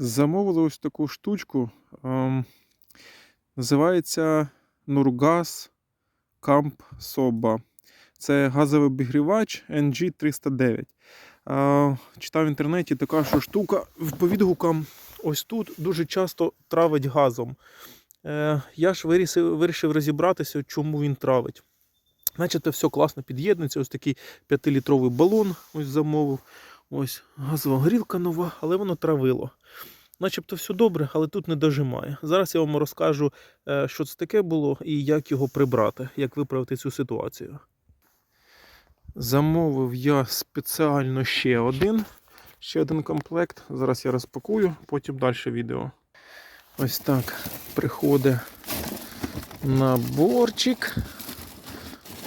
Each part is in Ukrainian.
Замовили ось таку штучку. ем, називається Nurgas Camp Soba. Це газовий обігрівач NG309. Е, читав в інтернеті така, що штука по відгукам ось тут дуже часто травить газом. Е, я ж вирішив, вирішив розібратися, чому він травить. Начебто все класно під'єднується. Ось такий 5-літровий балон ось замовив. Ось газова горілка нова, але воно травило. Начебто все добре, але тут не дожимає. Зараз я вам розкажу, е, що це таке було і як його прибрати, як виправити цю ситуацію. Замовив я спеціально ще один, ще один комплект. Зараз я розпакую, потім далі відео. Ось так приходить наборчик.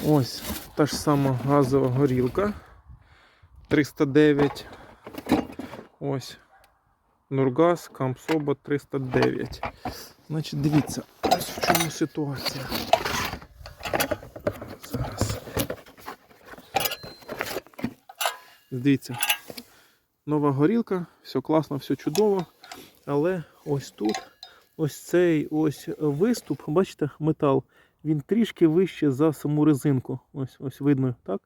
Ось та ж сама газова горілка. 309. Ось. Нургаз, Камсоба 309. Значить, дивіться, ось в чому ситуація. Зараз. Дивіться. Нова горілка, все класно, все чудово. Але ось тут, ось цей ось виступ, бачите, метал, він трішки вище за саму резинку. Ось ось видно, так?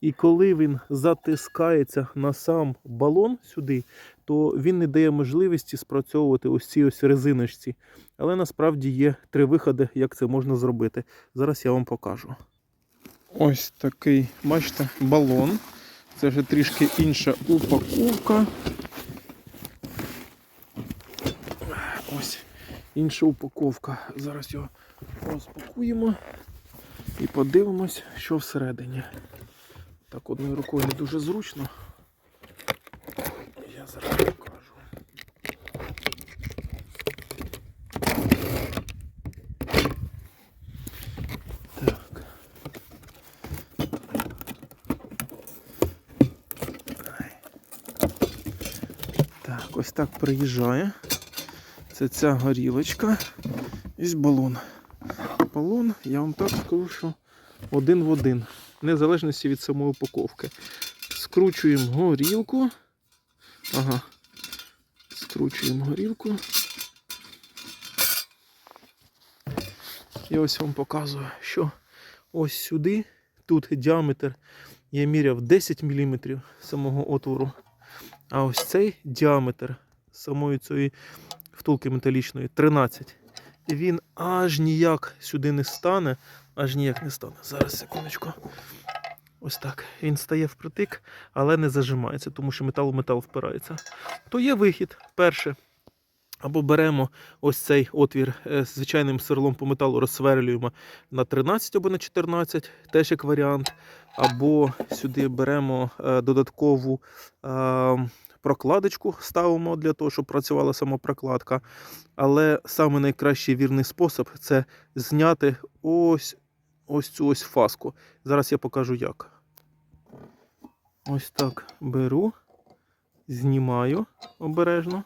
І коли він затискається на сам балон сюди, то він не дає можливості спрацьовувати ось ці ось резиночці. Але насправді є три виходи, як це можна зробити. Зараз я вам покажу. Ось такий, бачите, балон. Це вже трішки інша упаковка. Ось інша упаковка. Зараз його розпакуємо і подивимось, що всередині. Так, одною рукою не дуже зручно. Я зараз покажу. Так. Так, ось так приїжджає. Це ця горілочка. Ось балон. Балон, я вам так скажу, що один в один. В залежності від самої упаковки. Скручуємо горілку. Ага. Скручуємо горілку. І ось вам показую, що ось сюди, тут діаметр я міряв 10 мм самого отвору. А ось цей діаметр самої цієї втулки металічної 13. І він аж ніяк сюди не стане, аж ніяк не стане. Зараз секундочку. Ось так. Він стає впритик, але не зажимається, тому що метал в метал впирається. То є вихід. Перше. Або беремо ось цей отвір е, звичайним сверлом по металу, розсверлюємо на 13 або на 14, теж як варіант. Або сюди беремо е, додаткову прокладочку, ставимо для того, щоб працювала сама прокладка. Але саме найкращий вірний спосіб це зняти ось, ось цю ось фаску. Зараз я покажу як. Ось так беру, знімаю обережно.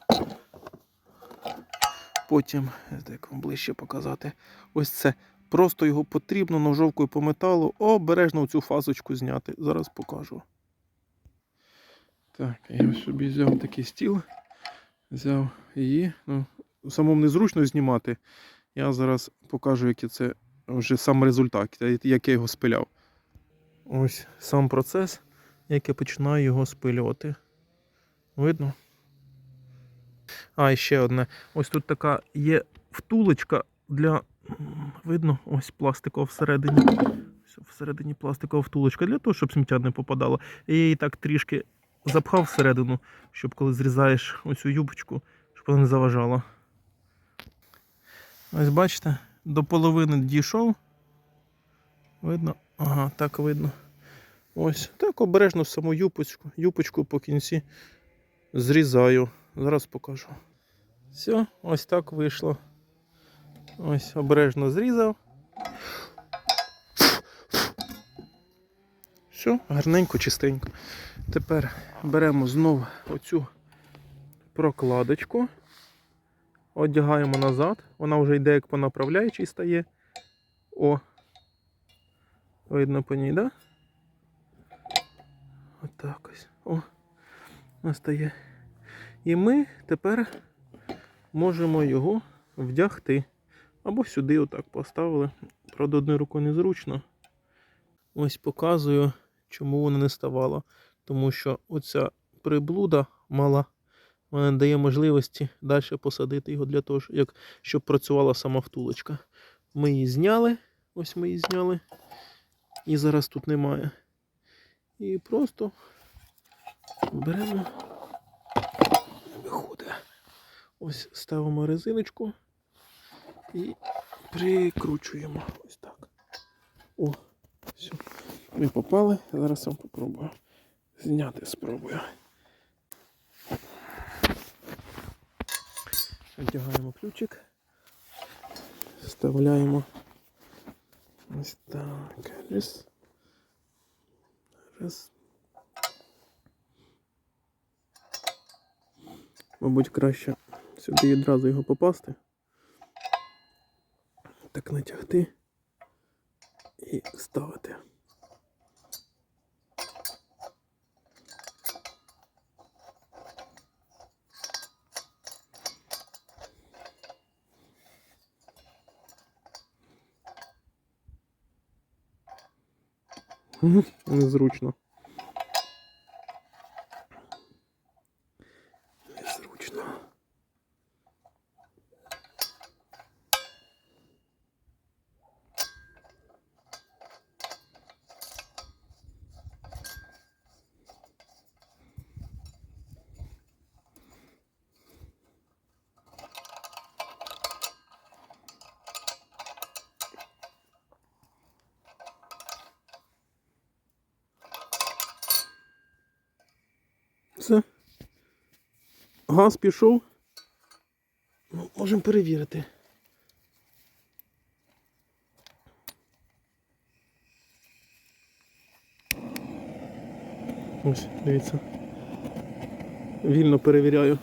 Потім, як вам ближче показати, ось це. Просто його потрібно ножовкою по металу обережно цю фасочку зняти. Зараз покажу. Так, я собі взяв такий стіл, взяв її. Ну, самому незручно знімати. Я зараз покажу, який це вже сам результат, як я його спиляв. Ось сам процес, як я починаю його спилювати. Видно? А, і ще одне. Ось тут така є втулочка для. Видно, ось пластикова всередині. Всередині пластикова втулочка для того, щоб сміття не попадало. І я її так трішки запхав всередину, щоб коли зрізаєш оцю юбочку, щоб вона не заважала. Ось бачите, до половини дійшов. Видно? Ага, так видно. Ось. Так обережно саму юпочку, юпочку по кінці зрізаю. Зараз покажу. Все, ось так вийшло. Ось обережно зрізав. Все, гарненько, чистенько. Тепер беремо знову оцю прокладочку, одягаємо назад. Вона вже йде як по направляючій стає. О. Видно по ній, да? Отак ось. О. Настає. І ми тепер можемо його вдягти. Або сюди отак поставили. Правда, одною рукою незручно. Ось показую, чому воно не ставало. Тому що оця приблуда мала вона дає можливості далі посадити його для того, як, щоб працювала сама втулочка. Ми її зняли. Ось ми її зняли. І зараз тут немає. І просто беремо. Виходить. Ось ставимо резиночку і прикручуємо. Ось так. О, все. Ми попали. Зараз я попробую зняти спробую. Одягаємо ключик. Вставляємо. Ось так. Раз. Раз. Мабуть, краще сюди відразу його попасти. Так натягти і ставити. Незручно. Все. Газ пішов. Ну, можемо перевірити. Ось, дивіться. Вільно перевіряю.